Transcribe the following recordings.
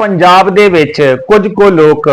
ਪੰਜਾਬ ਦੇ ਵਿੱਚ ਕੁਝ ਕੁ ਲੋਕ,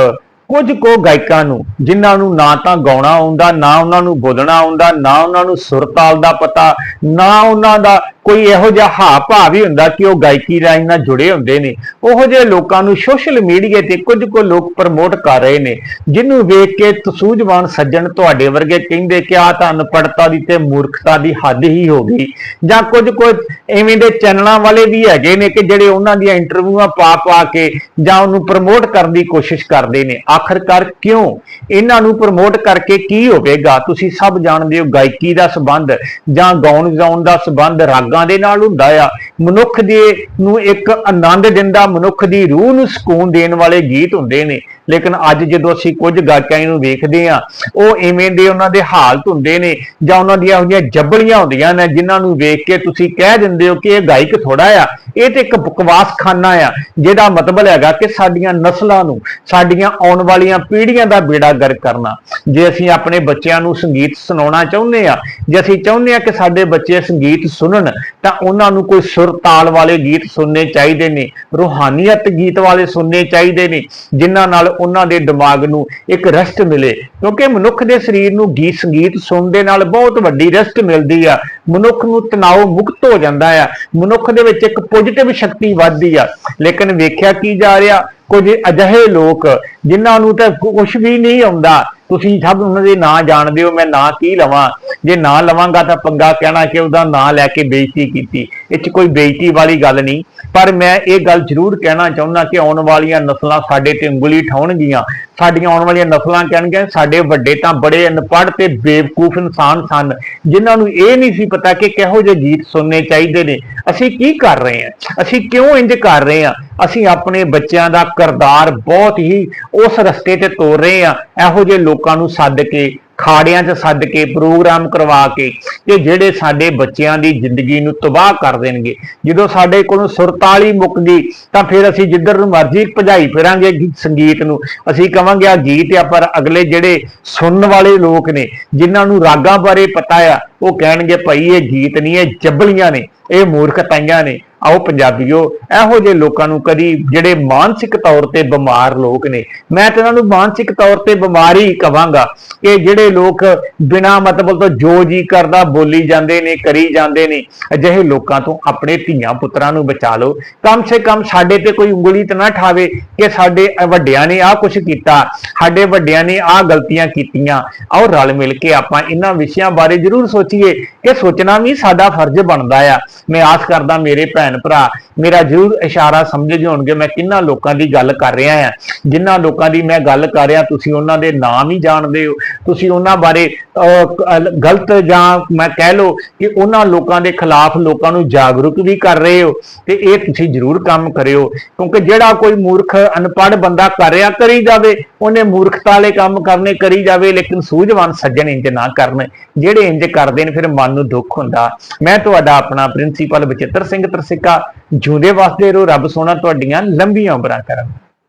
ਕੁਝ ਕੁ ਗਾਇਕਾਂ ਨੂੰ, ਜਿਨ੍ਹਾਂ ਨੂੰ ਨਾ ਤਾਂ ਗਾਉਣਾ ਆਉਂਦਾ, ਨਾ ਉਹਨਾਂ ਨੂੰ ਬੋਲਣਾ ਆਉਂਦਾ, ਨਾ ਉਹਨਾਂ ਨੂੰ ਸੁਰ ਤਾਲ ਦਾ ਪਤਾ, ਨਾ ਉਹਨਾਂ ਦਾ ਕੋਈ ਇਹੋ ਜਿਹਾ ਹਾ ਭਾਵ ਵੀ ਹੁੰਦਾ ਕਿ ਉਹ ਗਾਇਕੀ ਰਾਹੀਂ ਨਾਲ ਜੁੜੇ ਹੁੰਦੇ ਨੇ। ਉਹੋ ਜਿਹੇ ਲੋਕਾਂ ਨੂੰ ਸੋਸ਼ਲ ਮੀਡੀਆ ਤੇ ਕੁਝ ਕੁ ਲੋਕ ਪ੍ਰਮੋਟ ਕਰ ਰਹੇ ਨੇ, ਜਿਹਨੂੰ ਵੇਖ ਕੇ ਤਸੂਝਵਾਨ ਸੱਜਣ ਤੁਹਾਡੇ ਵਰਗੇ ਕਹਿੰਦੇ ਕਿ ਆ ਤਾਂ ਅਨਪੜਤਾ ਦੀ ਤੇ ਮੂਰਖਤਾ ਦੀ ਹੱਦ ਹੀ ਹੋ ਗਈ। ਜਾਂ ਕੁਝ ਕੁਝ ਐਵੇਂ ਦੇ ਚੈਨਲਾਂ ਵਾਲੇ ਵੀ ਹੈਗੇ ਨੇ ਕਿ ਜਿਹੜੇ ਉਹਨਾਂ ਦੀਆਂ ਇੰਟਰਵਿਊਆਂ ਪਾ ਪਾ ਕੇ ਜਾਂ ਉਹਨੂੰ ਪ੍ਰਮੋਟ ਕਰਨ ਦੀ ਕੋਸ਼ਿਸ਼ ਕਰਦੇ ਨੇ। ਆਖਰਕਾਰ ਕਿਉਂ? ਇਹਨਾਂ ਨੂੰ ਪ੍ਰਮੋਟ ਕਰਕੇ ਕੀ ਹੋਵੇਗਾ? ਤੁਸੀਂ ਸਭ ਜਾਣਦੇ ਹੋ ਗਾਇਕੀ ਦਾ ਸਬੰਧ ਜਾਂ ਗਾਉਣ ਗਾਉਣ ਦਾ ਸਬੰਧ, ਰਾਗਾਂ ਦੇ ਨਾਲ ਹੁੰਦਾ ਆ। ਮਨੁੱਖ ਦੇ ਨੂੰ ਇੱਕ ਆਨੰਦ ਦਿੰਦਾ, ਮਨੁੱਖ ਦੀ ਰੂਹ ਨੂੰ ਸਕੂਨ ਦੇਣ ਵਾਲੇ ਗੀਤ ਹੁੰਦੇ ਨੇ। ਲੇਕਿਨ ਅੱਜ ਜਦੋਂ ਅਸੀਂ ਕੁਝ ਗਾਇਕਾਂ ਨੂੰ ਵੇਖਦੇ ਆ ਉਹ ਇਵੇਂ ਦੇ ਉਹਨਾਂ ਦੇ ਹਾਲਤ ਹੁੰਦੇ ਨੇ ਜਾਂ ਉਹਨਾਂ ਦੀਆਂ ਉਹਦੀਆਂ ਜੱਬਲੀਆਂ ਹੁੰਦੀਆਂ ਨੇ, ਜਿਨ੍ਹਾਂ ਨੂੰ ਵੇਖ ਕੇ ਤੁਸੀਂ ਕਹਿ ਦਿੰਦੇ ਹੋ ਕਿ ਇਹ ਗਾਇਕ ਥੋੜਾ ਆ। ਇਹ ਤੇ ਇੱਕ ਬਕਵਾਸ ਖਾਨਾ ਆ ਜਿਹਦਾ ਮਤਲਬ ਹੈਗਾ ਕਿ ਸਾਡੀਆਂ ਨਸਲਾਂ ਨੂੰ, ਸਾਡੀਆਂ ਆਉਣ ਵਾਲੀਆਂ ਪੀੜ੍ਹੀਆਂ ਦਾ ਬੇੜਾ ਗਰਕ ਕਰਨਾ। ਜੇ ਅਸੀਂ ਆਪਣੇ ਬੱਚਿਆਂ ਨੂੰ ਸੰਗੀਤ ਸੁਣਾਉਣਾ ਚਾਹੁੰਦੇ ਆ ਜੇ ਅਸੀਂ ਚਾਹੁੰਦੇ ਆ ਕਿ ਸਾਡੇ ਬੱਚੇ ਸੰਗੀਤ ਸੁਣਨ, ਤਾਂ ਉਹਨਾਂ ਨੂੰ ਕੋਈ ਸੁਰ ਤਾਲ ਵਾਲੇ ਗੀਤ ਸੁਣਨੇ ਚਾਹੀਦੇ ਨੇ, ਰੂਹਾਨੀਅਤ ਗੀਤ ਵਾਲੇ ਸੁਣਨੇ ਚਾਹੀਦੇ ਨੇ, ਜਿਨ੍ਹਾਂ ਨਾਲ ਉਹਨਾਂ ਦੇ ਦਿਮਾਗ ਨੂੰ ਇੱਕ ਰੈਸਟ ਮਿਲੇ। ਕਿਉਂਕਿ ਮਨੁੱਖ ਦੇ ਸਰੀਰ ਨੂੰ ਗੀਤ ਸੰਗੀਤ ਸੁਣਨ ਦੇ ਨਾਲ ਬਹੁਤ ਵੱਡੀ ਰੈਸਟ ਮਿਲਦੀ ਆ। ਮਨੁੱਖ ਨੂੰ ਤਣਾਅ ਮੁਕਤ ਹੋ ਜਾਂਦਾ ਆ। ਮਨੁੱਖ ਦੇ ਵਿੱਚ ਇੱਕ ਪੋਜ਼ਿਟਿਵ ਸ਼ਕਤੀ ਵੱਧਦੀ ਆ। ਲੇਕਿਨ ਵੇਖਿਆ ਕੀ ਜਾ ਰਿਹਾ? ਕੁਝ ਅਜਿਹੇ ਲੋਕ ਜਿਨ੍ਹਾਂ ਨੂੰ ਤਾਂ ਕੁਝ ਵੀ ਨਹੀਂ ਆਉਂਦਾ। ਤੁਸੀਂ ਸਭ ਉਹਨਾਂ ਦੇ ਨਾਂ ਜਾਣਦੇ ਹੋ, ਮੈਂ ਨਾਂ ਕੀ ਲਵਾਂ? ਜੇ ਨਾਂ ਲਵਾਂਗਾ ਤਾਂ ਪੰਗਾ ਕਹਿਣਾ ਕਿ ਉਹਦਾ ਨਾਂ ਲੈ ਕੇ ਬੇਇੱਜ਼ਤੀ ਕੀਤੀ। ਇਹ 'ਚ ਕੋਈ ਬੇਇੱਜ਼ਤੀ ਵਾਲੀ ਗੱਲ ਨਹੀਂ। ਪਰ ਮੈਂ ਇਹ ਗੱਲ ਜ਼ਰੂਰ ਕਹਿਣਾ ਚਾਹੁੰਦਾ ਕਿ ਆਉਣ ਵਾਲੀਆਂ ਨਸਲਾਂ ਸਾਡੇ ਤੇ ਉਂਗਲੀ ਠਾਉਣਗੀਆਂ। ਸਾਡੀਆਂ ਆਉਣ ਵਾਲੀਆਂ ਨਸਲਾਂ ਕਹਿਣਗੀਆਂ ਸਾਡੇ ਵੱਡੇ ਤਾਂ ਬੜੇ ਅਨਪੜ੍ਹ ਤੇ ਬੇਵਕੂਫ ਇਨਸਾਨ ਸਨ। ਜਿਨ੍ਹਾਂ ਨੂੰ ਇਹ ਨਹੀਂ ਸੀ ਪਤਾ ਕਿ ਕਿਹੋ ਜਿਹੇ ਗੀਤ ਸੁਣਨੇ ਚਾਹੀਦੇ ਨੇ। ਅਸੀਂ ਕੀ ਕਰ ਰਹੇ ਹਾਂ? ਅਸੀਂ ਕਿਉਂ ਇੰਜ ਕਰ ਰਹੇ ਹਾਂ? ਅਸੀਂ ਆਪਣੇ ਬੱਚਿਆਂ ਦਾ ਕਰਦਾਰ ਬਹੁਤ ਹੀ ਉਸ ਰਸਤੇ ਤੇ ਤੋਰ ਰਹੇ ਹਾਂ, ਇਹੋ ਜਿਹੇ ਲੋਕਾਂ ਨੂੰ ਸੱਦ ਕੇ, ਖਾੜਿਆਂ 'ਚ ਸੱਦ ਕੇ, ਪ੍ਰੋਗਰਾਮ ਕਰਵਾ ਕੇ ਕਿ ਜਿਹੜੇ ਸਾਡੇ ਬੱਚਿਆਂ ਦੀ ਜ਼ਿੰਦਗੀ ਨੂੰ ਤਬਾਹ ਕਰ ਦੇਣਗੇ। ਜਦੋਂ ਸਾਡੇ ਕੋਲੋਂ ਸੁਰਤਾਲੀ ਮੁੱਕ ਗਈ, ਤਾਂ ਫਿਰ ਅਸੀਂ ਜਿੱਧਰ ਨੂੰ ਮਰਜ਼ੀ ਭਜਾਈ ਫਿਰਾਂਗੇ ਸੰਗੀਤ ਨੂੰ। ਅਸੀਂ ਕਵਾਂਗੇ ਆ ਗੀਤ ਆ, ਪਰ ਅਗਲੇ ਜਿਹੜੇ ਸੁਣਨ ਵਾਲੇ ਲੋਕ ਨੇ, ਜਿਨ੍ਹਾਂ ਨੂੰ ਰਾਗਾਂ ਬਾਰੇ ਪਤਾ ਆ ਉਹ ਕਹਿਣਗੇ ਭਾਈ ਇਹ ਗੀਤ ਨਹੀਂ, ਇਹ ਜੱਬਲੀਆਂ ਨੇ, ਇਹ ਮੂਰਖਤਾਈਆਂ ਨੇ। ਆਓ ਪੰਜਾਬੀਓ, ਇਹੋ ਜਿਹੇ ਲੋਕਾਂ ਨੂੰ ਕਦੀ ਜਿਹੜੇ ਮਾਨਸਿਕ ਤੌਰ ਤੇ ਬਿਮਾਰ ਲੋਕ ਨੇ, ਮੈਂ ਤਾਂ ਇਹਨਾਂ ਨੂੰ ਮਾਨਸਿਕ ਤੌਰ ਤੇ ਬਿਮਾਰ ਹੀ ਕਵਾਂਗਾ। ਕਿ ਜਿਹੜੇ ਲੋਕ ਬਿਨਾ ਮਤਲਬ ਤੋਂ ਜੋ ਜੀ ਕਰਦਾ, ਬੋਲੀ ਜਾਂਦੇ ਨੇ, ਕਰੀ ਜਾਂਦੇ ਨੇ, ਅਜਿਹੇ ਲੋਕਾਂ ਤੋਂ ਆਪਣੇ ਧੀਆਂ ਪੁੱਤਰਾਂ ਨੂੰ ਬਚਾ ਲਓ। ਕਮ ਸੇ ਕਮ ਸਾਡੇ ਤੇ ਕੋਈ ਉਂਗਲੀ ਤਾਂ ਨਾ ਠਾਵੇ ਕਿ ਸਾਡੇ ਵੱਡਿਆਂ ਨੇ ਆਹ ਕੁਝ ਕੀਤਾ, ਸਾਡੇ ਵੱਡਿਆਂ ਨੇ ਆਹ ਗਲਤੀਆਂ ਕੀਤੀਆਂ। ਆਓ ਰਲ ਮਿਲ ਕੇ ਆਪਾਂ ਇਹਨਾਂ ਵਿਸ਼ਿਆਂ ਬਾਰੇ ਜ਼ਰੂਰ ਸੋਚ ਸੋਚੀਏ ਕਿ ਸੋਚਣਾ ਵੀ ਸਾਡਾ ਫਰਜ਼ ਬਣਦਾ ਆ। ਮੈਂ ਆਸ ਕਰਦਾ ਮੇਰੇ ਭੈਣ ਭਰਾ, ਮੇਰਾ ਜ਼ਰੂਰ ਇਸ਼ਾਰਾ ਸਮਝ ਹੋਣਗੇ ਮੈਂ ਕਿੰਨਾ ਲੋਕਾਂ ਦੀ ਗੱਲ ਕਰ ਰਿਹਾ ਆ। ਜਿਨ੍ਹਾਂ ਲੋਕਾਂ ਦੀ ਮੈਂ ਗੱਲ ਕਰ ਰਿਹਾ, ਤੁਸੀਂ ਉਹਨਾਂ ਦੇ ਨਾਮ ਹੀ ਜਾਣਦੇ ਹੋ। ਤੁਸੀਂ ਉਹਨਾਂ ਬਾਰੇ ਗਲਤ ਜਾਂ ਮੈਂ ਕਹਿ ਲਓ ਕਿ ਉਹਨਾਂ ਲੋਕਾਂ ਦੇ ਖਿਲਾਫ ਲੋਕਾਂ ਨੂੰ ਜਾਗਰੂਕ ਵੀ ਕਰ ਰਹੇ ਹੋ ਤੇ ਇਹ ਤੁਸੀਂ ਜ਼ਰੂਰ ਕੰਮ ਕਰਿਓ। ਕਿਉਂਕਿ ਜਿਹੜਾ ਕੋਈ ਮੂਰਖ ਅਨਪੜ੍ਹ ਬੰਦਾ ਕਰ ਰਿਹਾ, ਕਰੀ ਜਾਵੇ। ਉਹਨੇ ਮੂਰਖਤਾ ਵਾਲੇ ਕੰਮ ਕਰਨੇ, ਕਰੀ ਜਾਵੇ, ਲੇਕਿਨ ਸੂਝਵਾਨ ਸੱਜਣ ਇੰਜ ਨਾ ਕਰਨ। ਜਿਹੜੇ ਇੰਜ ਕਰਦੇ ਨੇ ਫਿਰ ਮਨ ਨੂੰ ਦੁੱਖ ਹੁੰਦਾ। ਮੈਂ ਤੁਹਾਡਾ ਆਪਣਾ ਪ੍ਰਿੰਸੀਪਲ ਬਚਿੱਤਰ ਸਿੰਘ ਤਰਸਿੱਕਾ ਜੂਦੇ ਵਾਸਤੇ ਰਹੋ ਰੱਬ ਸੋਹਣਾ ਤੁਹਾਡੀਆਂ ਲੰਬੀਆਂ ਉਮਰਾਂ ਕਰਨ।